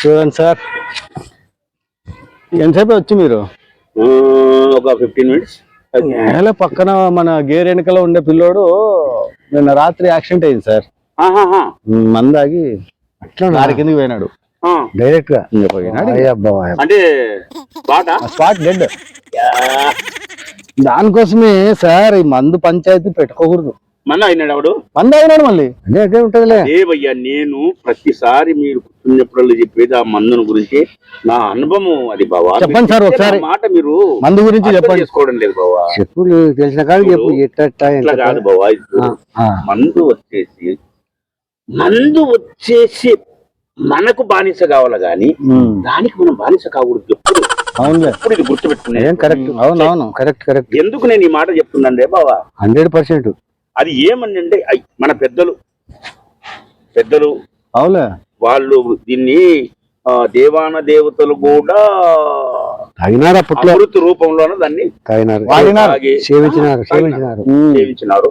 చూడండి సార్ ఎంతసేపు వచ్చి మీరు? ఒక ఫిఫ్టీన్ మినిట్స్ నేల పక్కన మన గేర్ వెనకలో ఉండే పిల్లోడు నిన్న రాత్రి యాక్సిడెంట్ అయింది సార్ మందాగి అట్లా దారి కిందకి పోయినాడు. డైరెక్ట్గా పోయినాడు అబ్బా అంటే బాట స్పాట్ డెడ్. దానికోసమే సార్ ఈ మందు పంచాయతీ పెట్టుకోకూడదు. మన అయినాడు ఆవిడు మందు అయినాడు మళ్ళీ. అదే అదే ఉంటదిలే. ఏ భయ్యా నేను ప్రతిసారి మీరు కూర్చున్నప్పుడల్లా చెప్పేది ఆ మందును గురించి. నా అనుభవం అది బావా. చెప్పండి సార్ ఒకసారి. మాట మీరు మందు గురించి చెప్పండి. చేసుకోవడం లేదు బావా. చెప్పు తెలిసిన కాదు చెప్పు ఇట్లా కాదు బావా. మందు వచ్చేసి మందు వచ్చేసి మనకు బానిస కావాలి గాని దానికి మనం బానిస కాకూడదు. ఎప్పుడు? అవునులే ఎప్పుడు ఇది గుర్తుపెట్టుకునే ఏం కరెక్ట్? అవును అవును కరెక్ట్ కరెక్ట్. ఎందుకు నేను ఈ మాట చెప్తున్నాను బావా? Hundred percent. అది ఏమని అంటే మన పెద్దలు. పెద్దలు అవులే. వాళ్ళు దీన్ని దేవాన దేవతలు కూడా తాగినారు అప్పట్లో. అమృత రూపంలోనే దాన్ని సేవించినారు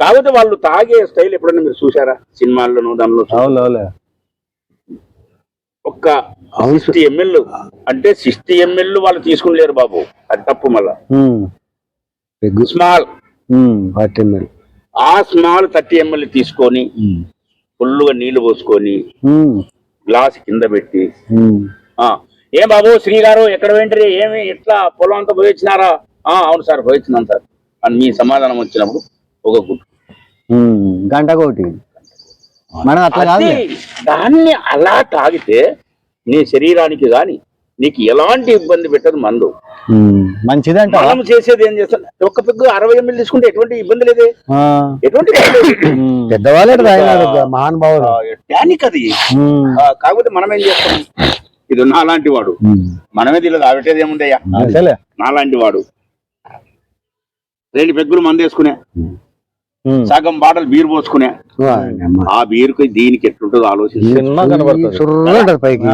కాకపోతే వాళ్ళు తాగే స్టైల్ ఎప్పుడైనా మీరు చూసారా సినిమాల్లోనూ దానిలో ఒక్క సిక్స్టీ ఎంఎల్ అంటే సిక్స్టీ ఎంఎల్ వాళ్ళు తీసుకునిలేరు బాబు. అది తప్పు మళ్ళా. స్మాల్. Forty ML. ఆ స్మాల్ థర్టీ ఎంఎల్ తీసుకొని ఫుల్గా నీళ్ళు పోసుకొని ఉమ్, గ్లాస్ కింద పెట్టి ఏం బాబు శ్రీ గారు ఎక్కడ వెంటనే ఏమి ఎట్లా పొలం అంతా పోయించినారా ఆ అవును సార్ పోయించినాను సార్. అని మీ సమాధానం వచ్చినప్పుడు ఒక మనం అట్లా కాదు అది దాన్ని అలా తాగితే నీ శరీరానికి గాని నీకు ఎలాంటి ఇబ్బంది పెట్టదు మందు. మంచిదంట మనం చేసేది ఏం చేస్తాం? ఒక్క పెగ్గు అరవై ఎంఎల్ తీసుకుంటే ఎటువంటి ఇబ్బంది లేదే? ఎటువంటి. పెద్దవాళ్ళే మహానుభావులు టానిక్ అది? కాకపోతే మనం ఏం చేస్తాం? ఇది నాలాంటి వాడు. మనమే తెలియదు ఆవిటేది ఏముందయ్యా? నాలాంటి వాడు. రెండు పెగ్గులు మందేసుకునే. సగం బాటలు బీరు పోసుకునే. ఆ బీరుకి దీనికి ఎట్లుంటుందో ఆలోచించి పైకి.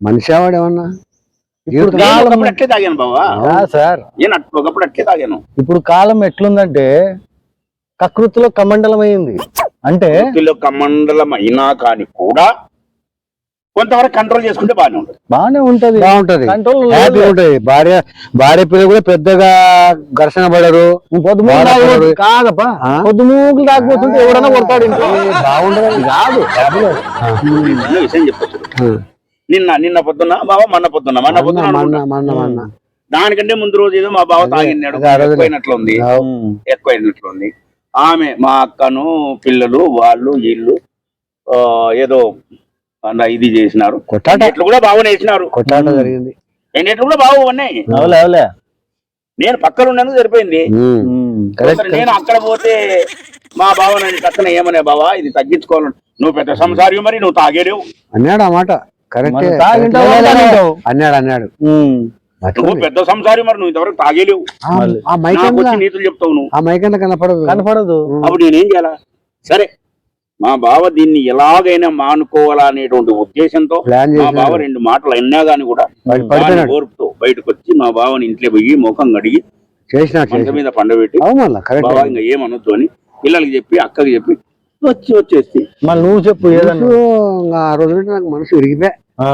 మనిషి ఏమన్నా అట్లే తాగాను బావా. సార్. నేను ఒకప్పుడు అట్లే తాగాను. ఇప్పుడు కాలం ఎట్లుందంటే కకృతిలో కమండలం అయింది అంటే కమండలం అయినా కానీ కూడా కొంతవరకు కంట్రోల్ చేసుకుంటే బాగానే ఉంటుంది. బానే ఉంటది. బాగుంటది. కంట్రోల్ హ్యాపీ ఉంటది. భార్య భార్య పిల్లలు కూడా పెద్దగా ఘర్షణ పడరు. తాగబోతు- కాదప్పా. ఆ? పొద్దుమూకులు తాగిపోతుంటే ఎవడన్నా కొడతాడు బాగుండదు. కాదు. విషయం చెప్పచ్చు. నిన్న నిన్న పొద్దున్న బావ మొన్న పొద్దున్న మొన్న పొద్దున్న దానికంటే ముందు రోజు ఏదో మా బావ తాగినాడు. ఎక్కువైనట్లుంది. ఎక్కువైనట్లుంది. ఆమె మా అక్కను పిల్లలు వాళ్ళు వీళ్ళు ఆ, ఏదో ఇది చేసినారు. కొట్టాట. ఎట్లు కూడా బాగునే వేసినారు. కొట్టాట జరిగింది. ఎన్నిట్లు కూడా బాగు ఉన్నాయి. అవులే అవులే. నేను పక్కన ఉన్నందుకు సరిపోయింది. నేను అక్కడ పోతే మా బావ నన్ను పక్కన ఏమనే బావా? ఇది తగ్గించుకోవాలని నువ్వు పెద్ద సంసారి మరి నువ్వు తాగేలేవు. అన్నాడు ఆ మాట. కరెక్టే. అన్నాడు అన్నాడు. నువ్వు. పెద్ద సంసారి మరి నువ్వు ఇంతవరకు తాగేలేవు. నీతులు చెప్తావు నువ్వు. ఆ మైక్ అన్న కనపడదు? కనపడదు. అప్పుడు నేనేం చేయాలా? సరే. మా బావ దీన్ని ఎలాగైనా మానుకోవాలా అనేటువంటి ఉద్దేశంతో మా బావ రెండు మాటలు అయినా గాని కూడా. ఓర్పుతో బయటకు వచ్చి మా బావని ఇంట్లో పోయి ముఖం కడిగి చేసిన మీద పండబెట్టి బావా ఇంకా ఏమనొద్దు అని పిల్లలకి చెప్పి అక్కకి చెప్పి వచ్చి వచ్చేసి మళ్ళీ నువ్వు చెప్పు ఆ రోజు నాకు మనసు విరిగిపోయా ఆ.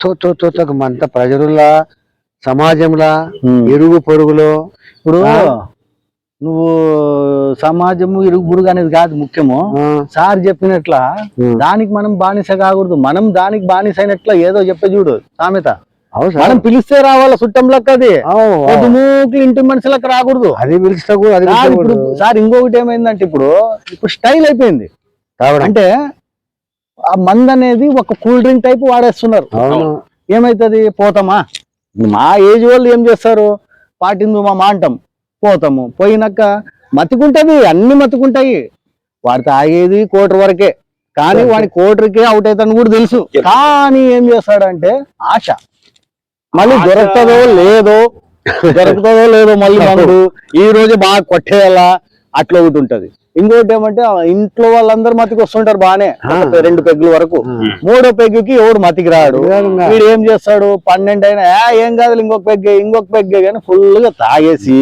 తో తో తో తో అంత ప్రజలులా సమాజంలా. ఎరుగు పొరుగులో ఇప్పుడు. నువ్వు సమాజము ఇరుగు పొరుగు అనేది కాదు ముఖ్యము. సార్ చెప్పినట్ల. దానికి మనం బానిస కాకూడదు. మనం దానికి బానిస అయినట్ల ఏదో చెప్పే చూడు సామెత. మనం పిలిస్తే రావాల చుట్టం అది. పొద్దుమూకులు ఇంటి మనుషులకు రాకూడదు. అది పిలిచినా సార్ ఇప్పుడు ఇంకొకటి ఏమైందంటే ఇప్పుడు ఇప్పుడు స్టైల్ అయిపోయింది. అంటే ఆ మందు అనేది ఒక కూల్ డ్రింక్ టైప్ వాడేస్తున్నారు. ఏమైతుంది? పోతామా? మా ఏజ్ వాళ్ళు ఏం చేస్తారు? పాటిందు మా అంటాం. పోతాము. పోయినాక మతికుంటది అన్ని మతికుంటాయి. వాడు తాగేది కోటి వరకే. కానీ వాడి కోటరికే అవుట్ అవుతాను కూడా తెలుసు. కానీ ఏం చేస్తాడంటే ఆశ. మళ్ళీ ఆశ. దొరుకుతుందో లేదో దొరుకుతుందో లేదో మళ్ళీ ఈ రోజు బాగా కొట్టేయాలా? అట్లా ఒకటి ఉంటది. ఇంకోటి ఏమంటే ఇంట్లో వాళ్ళందరూ మతికి వస్తుంటారు బానే రెండు పెగ్గుల వరకు. మూడో పెగ్గుకి ఎవడు మతికి రాడు. వీడు ఏం చేస్తాడు? పన్నెండు అయినా "ఆ, ఏం కాదు ఇంకొక పెగ్గే ఇంకొక పెగ్గే కానీ ఫుల్గా తాగేసి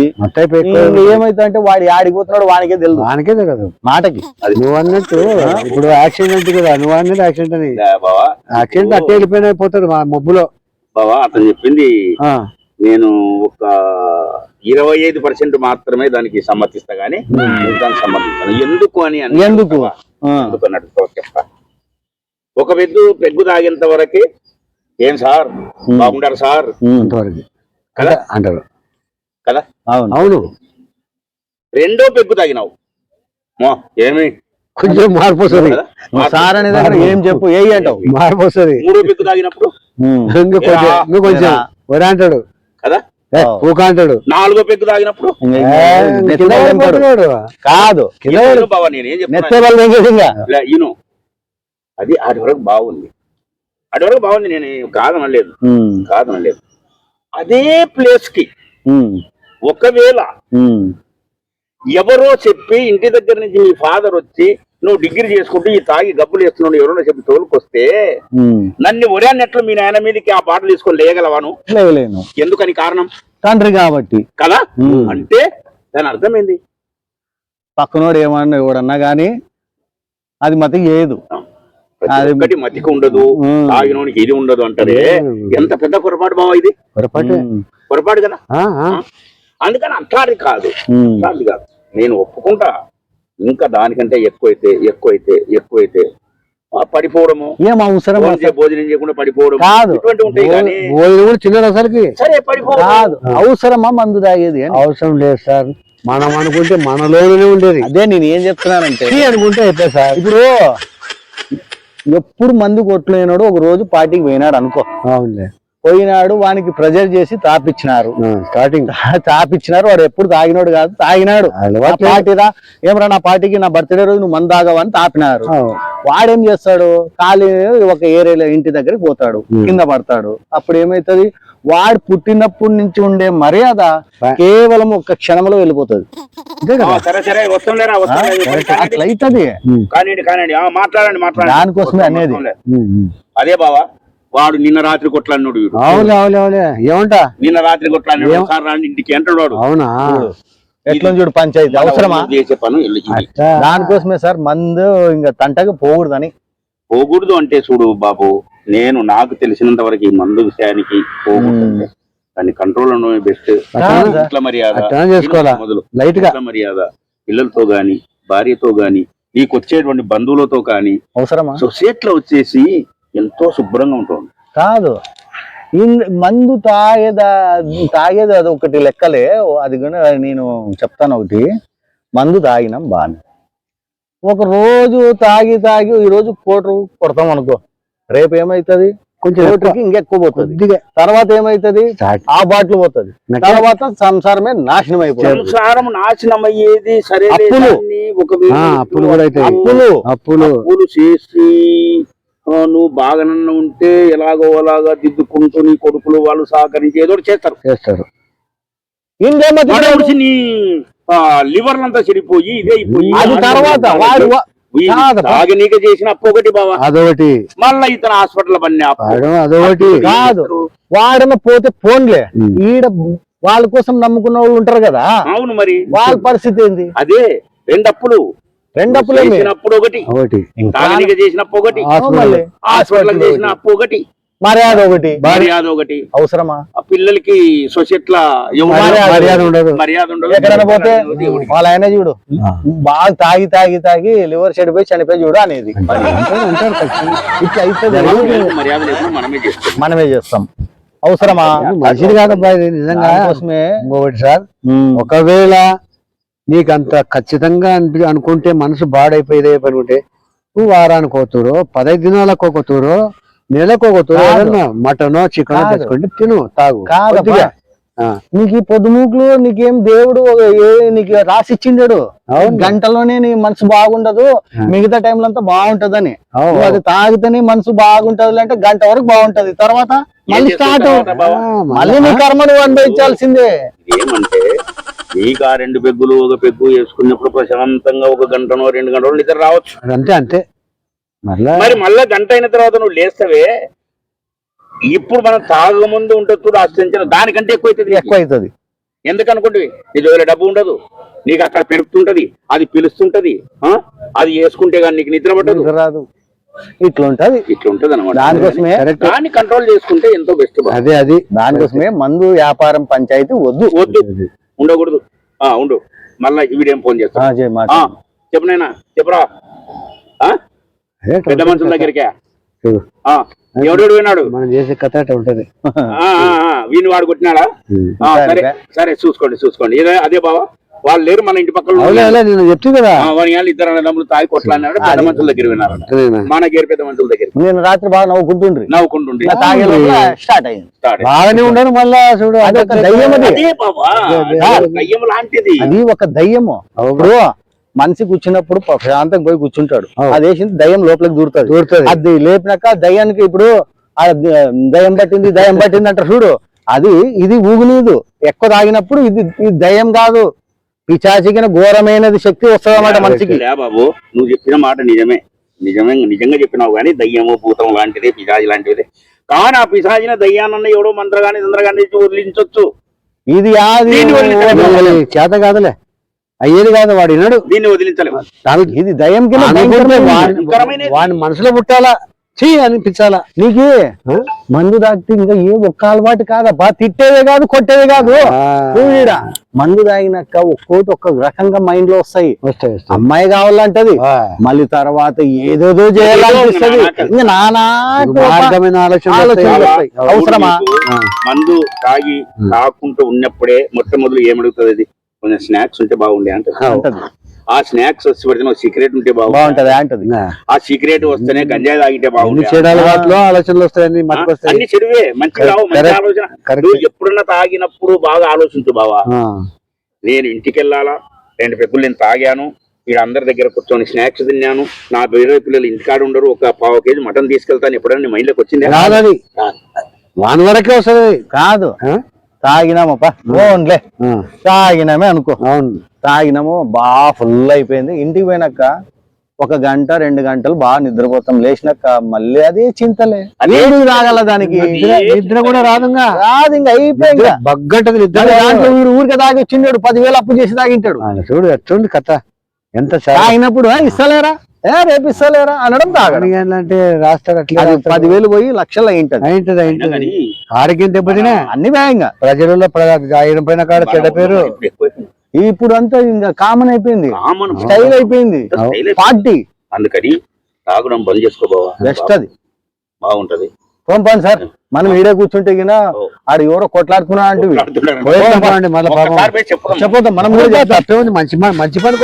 ఏమైతే అంటే వాడు ఆడిపోతున్నాడు వానికే తెలియదు వానికే తెలియదు మాటకి. నువ్వు అన్నట్టు ఇప్పుడు యాక్సిడెంట్ కదా నువ్వు అన్నది యాక్సిడెంట్ అని. యాక్సిడెంట్ అట్టే వెళ్ళిపోయినా పోతాడు మా మబ్బులో. బావా అతను చెప్పింది నేను ఒక ఇరవై ఐదు పర్సెంట్ మాత్రమే దానికి సమ్మతిస్తా గానీ దానికి సమ్మతిస్తాను. ఎందుకు అని ఎందుకు? బావా. ఆ. ఎందుకు అన్నట్టు చెప్తా ఒక పెగ్గు పెగ్గు తాగేంత వరకే ఏం సార్? బాగుంటారు సార్? అంతవరకు. కదా? అంటారు. కదా? అవును. అవును. రెండో పెగ్గు తాగినావు. ఏమి? కొంచెం మార్పు వస్తుంది. సార్ అనే దగ్గర ఏం చెప్పు ఏ అంటావు. మార్పు వస్తుంది. మూడో పెగ్గు తాగినప్పుడు? ఉమ్. ఇంకా కొంచెం ఏరా? ఇంకా కొంచెం. ఏరా? ఒరే అంటాడు. కదా? ఏ, ఆ. ఊక అంటాడు నాలుగో పెగ్గు తాగినప్పుడు? కింద ఇను. అది ఆడి వరకు బాగుంది. ఆడి వరకు బాగుంది నేను కాదనలేదు కాదనలేదు అదే ప్లేస్కి ఒకవేళ. ఎవరో చెప్పి ఇంటి దగ్గర నుంచి మీ ఫాదర్ వచ్చి నువ్వు డిగ్రీ చేసుకుంటూ ఈ తాగి గబ్బులు వేస్తున్నావు ఎవరో చెప్పి తోలుకొస్తే. నన్ను ఒరే అన్నట్లు మీ నాయన మీదకి ఆ బాటలు తీసుకొని లేయగలవాను లేవలేను ఎందుకని కారణం? తండ్రి కాబట్టి. కదా. అంటే దాని అర్థమైంది పక్కనోడు ఏమన్నా ఎవడన్నా గాని అది మతి అది- ఒక్కటి మతికి ఉండదు. తాగినోనికి ఇది ఉండదు అంటారే. ఎంత పెద్ద పొరపాటు బావ ఇది? పొరపాటే. పొరపాటు కదా. అందుకని అట్లాంటి కాదు. కాదు. నేను ఒప్పుకుంటా. ఇంకా దానికంటే ఎక్కువైతే ఎక్కువైతే ఎక్కువైతే పడిపోవడము. ఏం అవసరం భోజనం చేయకుండా పడిపోవడం కాదు. కూడా చిన్నది అసలుకి సరే కాదు. అవసరమా మందు తాగేది అవసరం లేదు సార్. మనం అనుకుంటే మనలోనే ఉండేది. అదే నేను ఏం చెప్తున్నానంటే అనుకుంటే అయితే సార్. ఇప్పుడు ఎప్పుడు మందు కొట్టలేనాడు ఒక రోజు పార్టీకి పోయినాడు అనుకో. అవునులే. పోయినాడు వానికి ప్రెజర్ చేసి తాపిచ్చినారు. స్టార్టింగ్ తాపిచ్చినారు వాడు ఎప్పుడు తాగినాడు కాదు తాగినాడు. పార్టీరా ఏమరా నా పార్టీకి నా బర్త్డే రోజు నువ్వు మందు తాగవని తాపినారు. వాడేం చేస్తాడు ఖాళీ ఒక ఏరియాలో ఇంటి దగ్గరికి పోతాడు. కింద పడతాడు. అప్పుడు ఏమైతది? వాడు పుట్టినప్పటి నుంచి ఉండే మర్యాద. కేవలం ఒక క్షణంలో వెళ్ళిపోతుంది. అంతే ఆ, కదా సరే సరే వస్తుండేరా వస్తుండే అట్లా అవుతుంది కానివ్వండి కానివ్వండి ఆ, మాట్లాడండి మాట్లాడండి. దానికోసమే అనేది. అదే బావా. వాడు నిన్న రాత్రి కొట్లాడినాడు వీడు. అవులే అవులే అవులే ఏమంటా? నిన్న రాత్రి కొట్లాడినాడు రాండి ఇంటికి అంటాడు వాడు అవునా ఎట్లా చూడు పంచాయతీ? అవసరమా? మనం చేసే పను ఇది. అట్టా. దానికోసమే సార్ మందు ఇంకా తంటగా పోకూడదని. పోకూడదు అంటే చూడు బాబు నేను నాకు తెలిసినంత వరకు ఈ మందు విషయానికి పోకూడదు దాన్ని కంట్రోల్ ఉండడమే బెస్ట్. ఇంట్లో మర్యాద మొదలు లైట్గా? మర్యాద పిల్లలతో గాని భార్యతో గాని నీకు వచ్చేటువంటి బంధువులతో గాని అవసరమా? సొసైటీలో వచ్చేసి ఎంతో శుభ్రంగా ఉంటుంది. కాదు. మందు తాగేదా తాగేది అది ఒకటి లెక్కలే. అది కూడా నేను చెప్తాను ఒకటి. మందు తాగినాం బాగా ఒక రోజు తాగి తాగి ఈ రోజు కోటరు కొడతాం అనుకో. రేపు ఏమైతది? కొంచెం. కోటరికి ఇంకెక్కువ పోతుంది. తర్వాత ఏమైతది? ఆ బాటిల్ పోతుంది. తర్వాత సంసారమే నాశనం అయిపోతుంది. సంసారం నాశనం అయ్యేది సరే అప్పులు. అప్పులు. అప్పులు. అప్పులు చేసి నువ్వు బాగానన్నా ఉంటే ఎలాగో అలాగా దిద్దుకుంటూ నీ కొడుకులు వాళ్ళు సహకరించి ఏదో చేస్తారు. చేస్తారు. నీ లివర్ అంతా చెడిపోయి ఇదే అయిపోయి అది తర్వాత వాడు. తాగనీక చేసిన అప్పు ఒకటి బావా. అదొకటి. మళ్ళా ఇతను హాస్పిటల్ పని అదొకటి. కాదు. వాడన పోతే ఫోన్లే. ఈడ వాళ్ళ కోసం నమ్ముకున్న వాళ్ళు ఉంటారు కదా. అవును మరి. వాళ్ళ పరిస్థితి ఏంది? అదే రెండు అప్పులు రెండప్పులేమి చేసిన అప్పుడు ఒకటి. ఒకటి. తాగనీక చేసిన అప్పు ఒకటి. హాస్పిటల్. మళ్ళీ. హాస్పిటల్ చేసిన అప్పు ఒకటి. మర్యాద ఒకటి. మర్యాద ఒకటి. అవసరమా? ఆ పిల్లలకి సొసైటీలో మర్యాద మర్యాద ఉండదు. మర్యాద ఉండదు. ఎక్కడైనా పోతే. వాళ్ళ ఆయన చూడు. బాగా తాగి తాగి తాగి లివర్ చెడిపోయి చనిపోయి చూడు అనేది. ఇట్లా మర్యాద మనమే చేస్తాం. మనమే చేస్తాం. అవసరమా? కాదబ్బా ఇది నిజంగా ఇంకొకటి సార్. ఒకవేళ నీకు అంత ఖచ్చితంగా అనిపి అనుకుంటే మనసు బాడైపోయేదే అనుకుంటే నువ్వు వారానికి ఒక తూరు పదహైదు దినాలకు ఒక తూరు నెలకు ఒక తూరు మటనో చికెనో. తెచ్చుకుంటే తిను తాగు. నీకు ఈ పొద్దుమూకులు నీకేం దేవుడు ఏ నీకు రాసి ఇచ్చిండాడు. గంటలోనే నీ మనసు బాగుండదు. మిగతా టైంలో అంతా బాగుంటదని అది తాగితేనే మనసు బాగుంటది అంటే గంట వరకు బాగుంటది. తర్వాత మళ్ళీ స్టార్ట్ మళ్ళీ? నీ కర్మ నువ్వు అనుభవించాల్సిందే ఏమంటే నీకు ఆ రెండు పెగ్గులు ఒక పెగ్గు వేసుకున్నప్పుడు ప్రశాంతంగా ఒక గంటనో రెండు గంటలో నిద్ర రావచ్చు. అంతే అంతే. మళ్ళా? మరి మళ్ళా గంట అయిన తర్వాత నువ్వు లేస్తావే? ఇప్పుడు మనం తాగముందు ఉంటుంది చూడు ఆశ్చర్యించిన దానికంటే ఎక్కువ అవుతుంది ఎక్కువ అవుతుంది ఎందుకు అనుకుంటే నీ దగ్గర డబ్బు ఉండదు. నీకు అక్కడ పెరుగుతుంటది. అది పిలుస్తుంటది. ఆ? అది వేసుకుంటే కానీ నీకు నిద్ర పట్టదు. రాదు. ఇట్లా ఉంటది ఇట్లా ఉంటది అనమాట దానికోసమే దాన్ని కంట్రోల్ చేసుకుంటే ఎంతో బెస్ట్ అదే అది. దానికోసమే మందు వ్యాపారం పంచాయతీ వద్దు. వద్దు. ఉండకూడదు. ఆ ఉండు. మళ్ళా వీడేం ఫోన్ చేస్తా. ఆ, చేయి మాట. ఆ, చెప్పు నాయనా. చెప్పురా. పెద్ద మనుషుల దగ్గరికే. ఎవడెవడు విన్నాడు? మనం చేసే కథ ఉంటది. వీని వాడు కొట్టినాడా? సరే సరే చూసుకోండి చూసుకోండి. అదే బావా వాళ్ళు లేరు మన ఇంటి పక్కన నేను చెప్తూ కదా. వాని వాళ్ళు ఇద్దరు అన్నదమ్ములు తాగి కొట్లాడినాడు పెద్ద మనుషుల దగ్గర. మన గేరు పెద్ద మనుషుల దగ్గర. నేను రాత్రి బాగా నవ్వుకుంటుండ్రి. నవ్వుకుంటుండే నా తాగే లోపల స్టార్ట్ అయింది. స్టార్ట్ బాగానే ఉండను మళ్ళా చూడు అది ఒక దయ్యం అది. దయ్యం లాంటిది. అది ఒక దయ్యము. ఇప్పుడు మనిషి కూర్చున్నప్పుడు ప్రశాంతంగా పోయి కూర్చుంటాడు. అది వేసింది దయ్యం లోపలికి దూరుతుంది. దూరుతుంది. అది లేపినాక దయ్యానికి ఇప్పుడు ఆ దయ్యం పట్టింది దయ్యం పట్టింది అంటారు చూడు. అది ఇది ఊగునీదు. ఎక్కువ తాగినప్పుడు ఇది ఇది దయ్యం కాదు. పిచాచికిన ఘోరమైనది శక్తి వస్తుంది అన్నమాట మనిషికి. లే బాబు నువ్వు చెప్పిన మాట నిజమే. నిజమే నిజంగా చెప్పినావు కానీ దయ్యము భూతం లాంటిది పిశాచి లాంటిది. కానీ ఆ పిశాచిన దయ్యానన్న ఎవడో మంత్రగాని తంత్రగాని తెచ్చి వదిలించవచ్చు ఇది చేత కాదులే. అయ్యేది కాదు వాడు వినడు దీన్ని వదిలించలేము. దానికి ఇది దయ్యం కింద అనుకుంటే భయంకరమైనది. వాడి- భయంకరమైనది. వాడి మనసులో పుట్టాలా? చీ అనిపించాలా? నీకు? మందు తాగితే ఇంకా ఏ ఒక్క అలవాటు కాదబ్బా. తిట్టేదే కాదు కొట్టేదే కాదు. మందు తాగినాక ఒక్కోటి ఒక్క రకంగా మైండ్లో వస్తాయి అమ్మాయి కావాలంటది. మళ్ళీ తర్వాత ఏదేదో చేయాలనిపిస్తది. ఇంకా నానా అవసరమా? మందు తాగి తాకుంటూ ఉన్నప్పుడే మొట్టమొదలు ఏమడుగుతుంది కొంచెం స్నాక్స్ ఉంటే బాగుండే అంటే అంటది ఆ స్నాక్స్ వచ్చి పడితే సీక్రెట్ ఉంటే బాగుంటది అంటది. ఆ, సీక్రెట్ వస్తేనే గంజాయి తాగితే బాగుంది చెడు అలవాట్లు ఆలోచనలు వస్తాయని అన్ని చెడువే. మంచి రావు మంచి Correct. ఆలోచన. నువ్వు ఎప్పుడన్నా తాగినప్పుడు బాగా ఆలోచించు బావా. నేను ఇంటికి వెళ్ళాలా రెండు పెగ్గులు నేను తాగాను. వీడు అందరి దగ్గర కూర్చొని స్నాక్స్ తిన్నాను. నా వేరే పిల్లలు ఇంటికాడ ఉండరు. ఒక పావు కేజీ మటన్ తీసుకెళ్తాను. ఎప్పుడైనా నీ మైండ్లోకి వచ్చింది? రాదది వాని వరకే వస్తుంది. కాదు? తాగినామప్పా ఓన్లే తాగినామే అనుకో. అవును. తాగినాము బాగా ఫుల్ అయిపోయింది. ఇంటికి పోయినాక ఒక గంట రెండు గంటలు బాగా నిద్రపోతాం. లేచినాక మళ్ళీ అదే చింతలే. అదే తాగల దానికి? నిద్ర కూడా రాదుగా. రాదు ఇంకా అయిపోయి ఇంకా. బగ్గంటది నిద్ర దాంట్లో వీడు ఊరికే తాగి వచ్చిండాడు పదివేలు అప్పు చేసి తాగింటాడు. చూడు ఎట్లుంది కథ. ఎంత తాగినప్పుడు "ఆ, ఇస్తలేరా? ఏ రేపు ఇస్తలేరా? అనడం తాగడం. అంటే రాస్తాడు అట్లా. పదివేలు పోయి లక్షలు అయింటది. అయింటది అయింటది. కానీ ఆరోగ్యం దెబ్బతినే అన్ని వేగంగా. ప్రజలలో ఆయన పైన కాడ చెడ్డ పేరు. ఇప్పుడు అంతా ఇంకా కామన్ అయిపోయింది. కామన్ స్టైల్ అయిపోయింది. పార్టీ. అందుకని తాగడం బంద్ చేసుకో బావా. బెస్ట్ అది. బాగుంటది. పంపండి సార్. మనం ఈడే కూర్చుంటే గిన. ఆడు ఎవరో కొట్లాడుతున్నా అంటే. చెప్పొద్దాం మనం మంచి పని మంచి పని